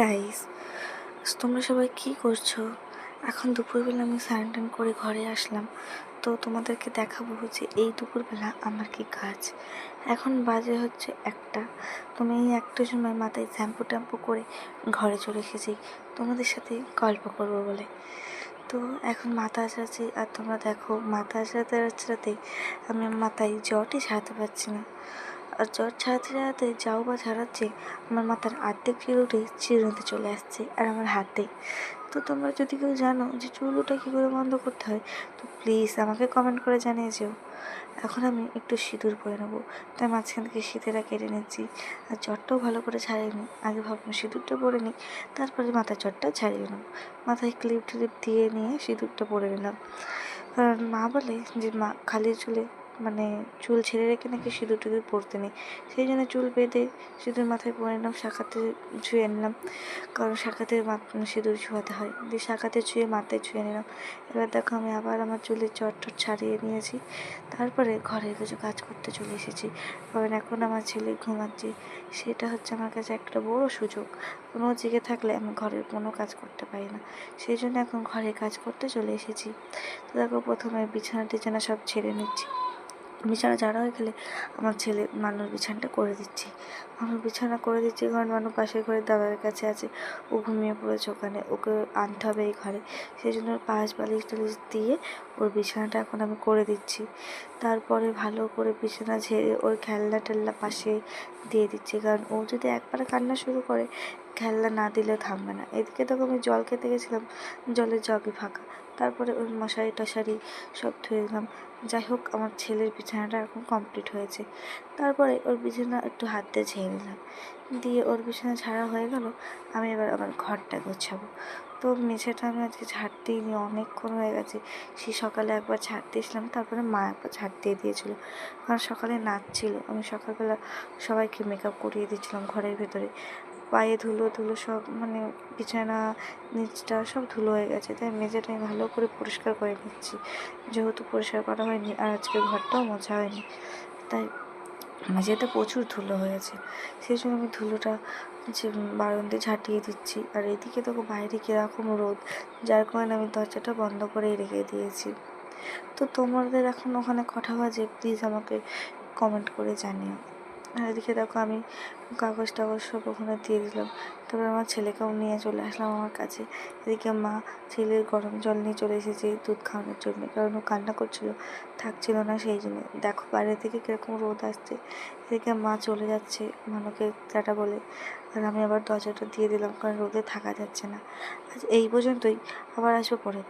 Guys তোমরা সবাই কি করছ? এখন দুপুরবেলা আমি স্নান করে ঘরে আসলাম। তো তোমাদেরকে দেখাবো যে এই দুপুরবেলা আমার কি কাজ। এখন বাজে হচ্ছে একটা। তুমি এই একটা সময় মাথায় শ্যাম্পু ট্যাম্পু করে ঘরে চলে এসেছি। তোমাদের সাথে গল্প করব বলে। তো এখন মাথা আছড়াচ্ছি আর তোমরা দেখো, মাথা আছড়াতে আছড়াতে আমি মাথায় জটই ছাড়াতে পারছি না। আর জ্বর ছাড়াতে ছাড়াতে যাও বা ছাড়াচ্ছে আমার মাথার অর্ধেক চুলটি চিরুনিতে চলে আসছে আর আমার হাতে। তো তোমরা যদি কেউ জানো যে চুল ওঠা কী করে বন্ধ করতে হয়, তো প্লিজ আমাকে কমেন্ট করে জানিয়ে যেও। এখন আমি একটু সিঁদুর পরে নেব। তাই মাঝখান থেকে শীতেরা কেটে নিচ্ছি। আর জ্বরটাও ভালো করে ছাড়িয়ে আগে ভাবলাম সিঁদুরটা পরে নিই, তারপরে মাথার জ্বরটা ছাড়িয়ে নেব। মাথায় ক্লিপ টিলিপ দিয়ে নিয়ে সিঁদুরটা পরে নিলাম। কারণ মা বলে যে মা, খালি চুলে মানে চুল ছেড়ে রেখে নাকি সিঁদুর টিঁদুর পরতে নেই। সেই জন্য চুল বেঁধে সিঁদুর মাথায় পরে নিলাম শাখাতে ছুঁয়ে নিলাম। কারণ শাখাতে সিঁদুর ছুঁয়াতে হয়। দিয়ে শাখাতে ছুঁয়ে মাথায় ছুঁয়ে নিলাম। এবার দেখো আমি আবার আমার চুলের চট টট ছাড়িয়ে নিয়েছি। তারপরে ঘরের কিছু কাজ করতে চলে এসেছি। কারণ এখন আমার ছেলে ঘুমাচ্ছে। সেটা হচ্ছে আমার কাছে একটা বড় সুযোগ। কোনো জেগে থাকলে আমি ঘরের কোনো কাজ করতে পারি না। সেই জন্য এখন ঘরে কাজ করতে চলে এসেছি। তো দেখো প্রথমে বিছানা টিছানা সব ছেড়ে নিচ্ছি। বিছানা ঝাড়া হয়ে গেলে আমার ছেলে মানুষ বিছানাটা করে দিচ্ছি। মানুষ বিছানা করে দিচ্ছি কারণ মানুষ পাশের ঘরে দাদার কাছে আছে। ও ঘুমিয়ে পড়েছে ওখানে, ওকে আনতে হবে এই ঘরে। সেই জন্য পাশ বালিশ টালিশ দিয়ে ওর বিছানাটা এখন আমি করে দিচ্ছি। তারপরে ভালো করে বিছানা ঝেড়ে ওর খেলনা টেলনা পাশে দিয়ে দিচ্ছি। কারণ ও যদি একবার কান্না শুরু করে, খেলনা না দিলে থামবে না। এদিকে তখন আমি জল খেতে গেছিলাম, জলের জগে ফাঁকা। তারপরে ওই মশারি টশারি সব ধুয়ে দিলাম। যাই হোক, আমার ছেলের বিছানাটা এখন কমপ্লিট হয়েছে। তারপরে ওর বিছানা একটু হাত দিয়ে ঝেড়ে নিলাম। দিয়ে ওর বিছানা ঝাড়া হয়ে গেল, আমি এবার আমার ঘরটা গোছাবো। তো মেঝেটা আমি আজকে ঝাড় দিইনি, অনেকক্ষণ হয়ে গেছে। সেই সকালে একবার ঝাড় দিয়েছিলাম, তারপরে মা একবার ঝাড় দিয়ে দিয়েছিলো। কারণ সকালে নাচ ছিল, আমি সকালবেলা সবাইকে মেকআপ করিয়ে দিয়েছিলাম ঘরের ভেতরে। পায়ে ধুলো ধুলো সব মানে বিছানা, নিচটা সব ধুলো হয়ে গেছে। তাই মেঝেটা আমি ভালো করে পরিষ্কার করে নিচ্ছি। যেহেতু পরিষ্কার করা হয়নি আর আজকে ঘরটাও মোছা হয়নি, তাই মেঝেতে প্রচুর ধুলো হয়েছে। সেই জন্য আমি ধুলোটা যে বারান্দে ঝাঁটিয়ে দিচ্ছি। আর এদিকে দেখো বাইরে কীরকম রোদ, যার কারণে আমি দরজাটা বন্ধ করেই রেখে দিয়েছি। তো তোমাদের এখন ওখানে কটা বাজে প্লিজ আমাকে কমেন্ট করে জানিও। আর এদিকে দেখো আমি কাগজ টাগজ সব ওখানে দিয়ে দিলাম। তারপর আমার ছেলেকেও নিয়ে চলে আসলাম আমার কাছে। এদিকে মা ছেলের গরম জল নিয়ে চলে এসেছে দুধ খাওয়ানোর জন্য। কারণ ও কান্না করছিল, থাকছিল না সেই জন্য। দেখো বাইরে থেকে কীরকম রোদ আসছে। এদিকে মা চলে যাচ্ছে, মানুকে টাটা বলে। আর আমি আবার দরজাটা দিয়ে দিলাম, কারণ রোদে থাকা যাচ্ছে না। আজ এই পর্যন্তই, আবার আসব পরে।